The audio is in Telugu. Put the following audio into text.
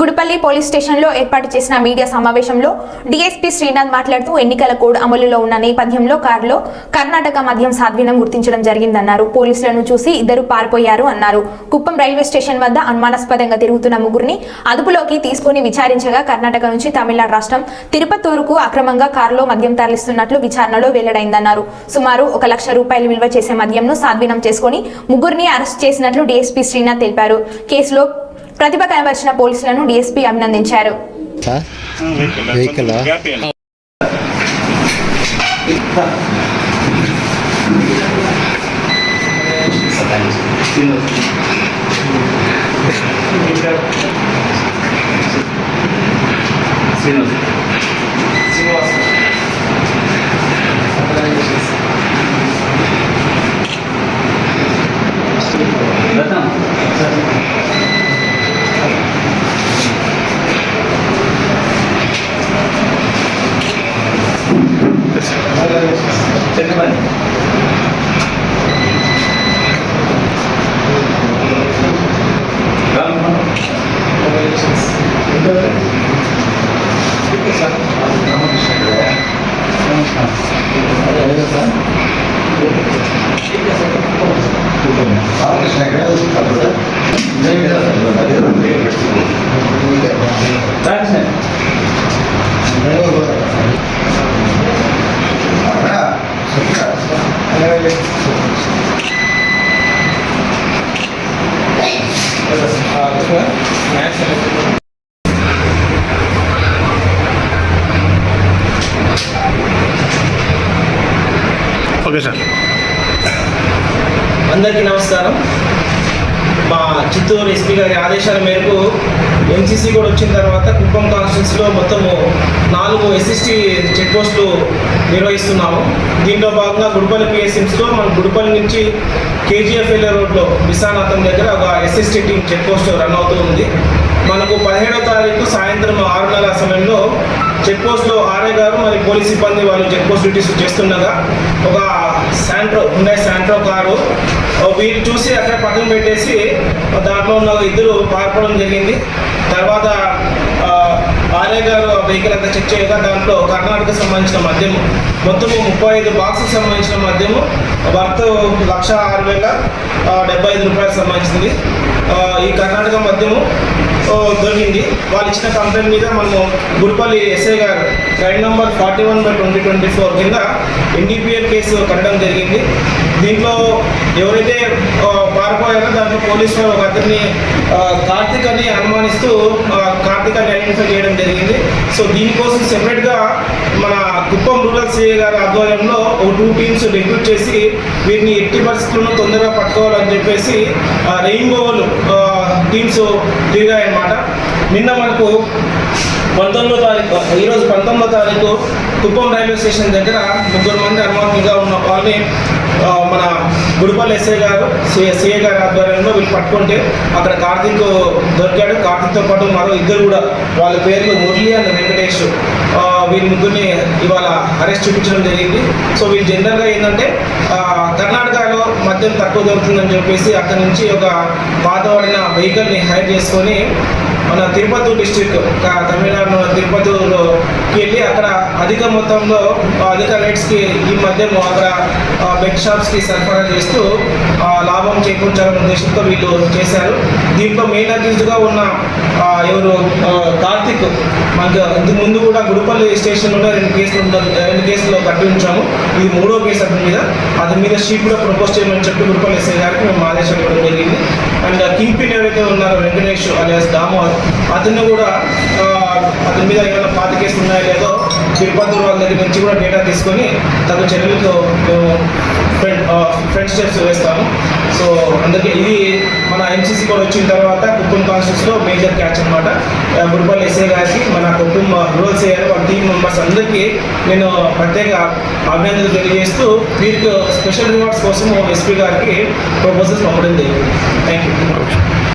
గుడిపల్లి పోలీస్ స్టేషన్లో ఏర్పాటు చేసిన మీడియా సమావేశంలో డీఎస్పీ శ్రీనాథ్ మాట్లాడుతూ ఎన్నికల కోడ్ అమలులో ఉన్న నేపథ్యంలో కారులో కర్ణాటక మద్యం సాధ్వీనం గుర్తించడం జరిగిందన్నారు. పోలీసులను చూసి ఇద్దరు పారిపోయారు అన్నారు. కుప్పం రైల్వే స్టేషన్ వద్ద అనుమానాస్పదంగా తిరుగుతున్న ముగ్గురిని అదుపులోకి తీసుకుని విచారించగా కర్ణాటక నుంచి తమిళనాడు రాష్ట్రం తిరుపతూరుకు అక్రమంగా కారులో మద్యం తరలిస్తున్నట్లు విచారణలో వెల్లడైందన్నారు. సుమారు ఒక లక్ష రూపాయలు విలువ చేసే మద్యంను సాధ్వీనం చేసుకుని ముగ్గురిని అరెస్ట్ చేసినట్లు డీఎస్పీ శ్రీనాథ్ తెలిపారు. కేసులో ప్రతిభ కనబరిచిన పోలీసులను డీఎస్పీ అభినందించారు. ఓకే సార్ అందరికీ నమస్కారం. మా చిత్తూరు ఎస్పీ గారి ఆదేశాల మేరకు ఎన్సీసీ కూడా వచ్చిన తర్వాత కుప్పం కాన్స్టిట్యూన్సీలో మొత్తము నాలుగు ఎస్ఎస్టీ చెక్ పోస్టులు నిర్వహిస్తున్నాము. దీంట్లో భాగంగా గుడిపల్లి పిఎస్ఎంస్లో మన గుడిపల్లి నుంచి కేజీఎఫ్ఎల్ రోడ్లో విశానాథం దగ్గర ఒక SST team check post run అవుతూ ఉంది. మనకు పదిహేడో తారీఖు సాయంత్రం ఆరున్నర సమయంలో చెక్ పోస్ట్లో ఆర్ఏ గారు మరి పోలీస్ సిబ్బంది వాళ్ళు చెక్ పోస్ట్ డ్యూటీస్ చేస్తుండగా ఒక శాంట్రో ఉండే శాంట్రో కారు వీరు చూసి అక్కడ పక్కన పెట్టేసి దాంట్లో ఉన్న ఇద్దరు పారిపోవడం జరిగింది. తర్వాత ఆ, గారు వెహికల్ అంతా చెక్ చేయగా దాంట్లో కర్ణాటకకు సంబంధించిన మద్యము. మొత్తము ముప్పై ఐదు బాక్స్కి సంబంధించిన మద్యము. వర్త్ లక్ష ఆరు వేల డెబ్బై ఐదు రూపాయలకు సంబంధించింది. ఈ కర్ణాటక మద్యము దొరికింది. వాళ్ళు ఇచ్చిన కంప్లైంట్ మీద మనము గుడిపల్లి ఎస్ఐ గారు crime number forty one by twenty twenty four కింద ఎన్డీపీఎల్ కేసు కట్టడం జరిగింది. దీంట్లో ఎవరైతే పారిపోయారో దాంట్లో పోలీసులు ఒక అతన్ని కార్తిక్ అని అనుమానిస్తూ కార్తిక్ అని ఐడెంటిఫై చేయడం జరిగింది. సో దీనికోసం సెపరేట్గా మన కుప్పం రూరల్ సిఐ గారి ఆధ్వర్యంలో ఒక టూ టీమ్స్ రిక్రూట్ చేసి వీరిని ఎట్టి పరిస్థితుల్లో తొందరగా పట్టుకోవాలని చెప్పేసి రెయిన్బోలు టీమ్స్ తిరిగాయన్నమాట. నిన్న మనకు పంతొమ్మిదో తారీఖు ఈరోజు పంతొమ్మిదో తారీఖు కుప్పం రైల్వే స్టేషన్ దగ్గర ముగ్గురు మంది అనుమానంగా ఉన్న వాళ్ళని మన గుడిపల్లి ఎస్ఐ గారు సిఐ గారి ఆధ్వర్యంలో వీళ్ళు పట్టుకుంటే అక్కడ కార్తీక్ దొరికాడు. కార్తీక్తో పాటు మరో ఇద్దరు కూడా వాళ్ళ పేర్లు మురళి అండ్ వెంకటేష్. వీరి ముగ్గురిని ఇవాళ అరెస్ట్ చూపించడం జరిగింది. సో వీళ్ళు జనరల్గా ఏంటంటే కర్ణాటకలో మద్యం తక్కువ దొరుకుతుందని చెప్పేసి అక్కడ నుంచి ఒక పాతబడిన వెహికల్ని హైర్ చేసుకొని మన తిరుపతి డిస్టిక్ తమిళనాడు తిరుపతిలోకి వెళ్ళి అక్కడ అధిక మొత్తంలో అధిక రేట్స్కి ఈ మధ్య అక్కడ బెడ్ షాప్స్కి సరఫరా చేస్తూ లాభం చేకూర్చాలనే ఉద్దేశంతో వీళ్ళు చేశారు. దీంట్లో మెయిన్ అక్యూజ్డ్గా ఉన్న ఎవరు కార్తిక్ మనకు ఇంతకు ముందు కూడా గుడిపల్లి స్టేషన్లో రెండు కేసులు రెండు కేసులు కట్టి ఉంచాము. ఇది మూడో కేసు అతని మీద. అతని మీద షీట్ కూడా ప్రపోజ్ చేయమని చెప్పి గుడిపల్లి ఎస్ఐ గారికి మేము ఆదేశాలు ఇవ్వడం జరిగింది. అండ్ కింగ్ పిన్ ఎవరైతే ఉన్నారో వెంకటేష్ అలియాస్ దామోదర్ అతన్ని కూడా అతని మీద ఏమైనా పాత కేసులు ఉన్నాయో లేదో తిరుపతి వాళ్ళ దగ్గర నుంచి కూడా డేటా తీసుకొని తగు చర్యలతో మేము ఫ్రెండ్ ఫ్రెండ్ స్టెప్స్ వేస్తాము. సో అందుకే ఇది మన ఎంసీసీ కూడా వచ్చిన తర్వాత కుప్పం కాన్స్టిట్యూన్స్లో మేజర్ క్యాచ్ అనమాట గుడిపల్లి ఎస్ఏ గారికి మన కుప్పం రూరల్స్ ఏఆర్ వాళ్ళ టీం మెంబర్స్ అందరికీ నేను ప్రత్యేక అభినందనలు తెలియజేస్తూ వీరికి స్పెషల్ రివార్డ్స్ కోసం ఎస్పీ గారికి ప్రపోజల్స్ పంపడం జరిగింది. Thank you